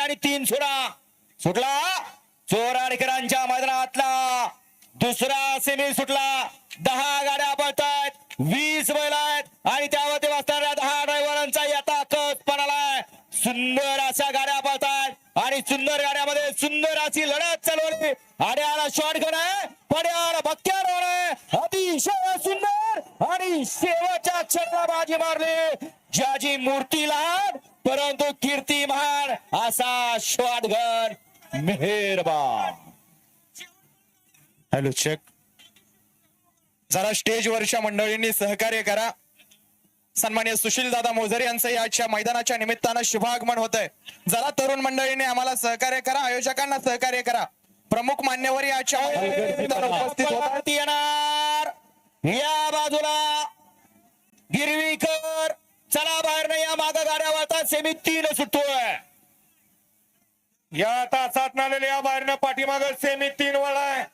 आणि तीन सुरा. सुटला? चोराडकरांच्या मैदानातला. दुसरा सेमी सुटला. दहा गाड्या पळतायत. वीस बैल आहेत. आणि त्यावरती बसणाऱ्या दहा ड्रायव्हरांचा याचा कस पणालाय सुंदर अशा गाड्या पळतायत. आणि सुंदर गाड्यामध्ये सुंदर अशी लढत चालवली. आड्याला शॉट गण आहे. पड्याला रोड आहे अतिशय सुंदर आणि शेवटच्या क्षेत्रात बाजी मारली. ज्याची मूर्ती लहान परंतु कीर्तिमान असा शॉटगन मेहरबान. हॅलो चेक जरा स्टेजवरच्या मंडळींनी सहकार्य करा. सन्मान्य सुशील दादा मोझरे यांचं याच्या मैदानाच्या निमित्तानं शुभागमन होत आहे जरा तरुण मंडळीने आम्हाला सहकार्य करा आयोजकांना सहकार्य करा. प्रमुख मान्यवर याच्या उपस्थित होतात. येणार. या बाजूला गिरवीकर चला बाहेर नाही या माग गाड्या वळतात सेमी तीन सुटतोय. या तासात नालेल्या बाहेरनं पाठीमाग सेमी तीन वळाय.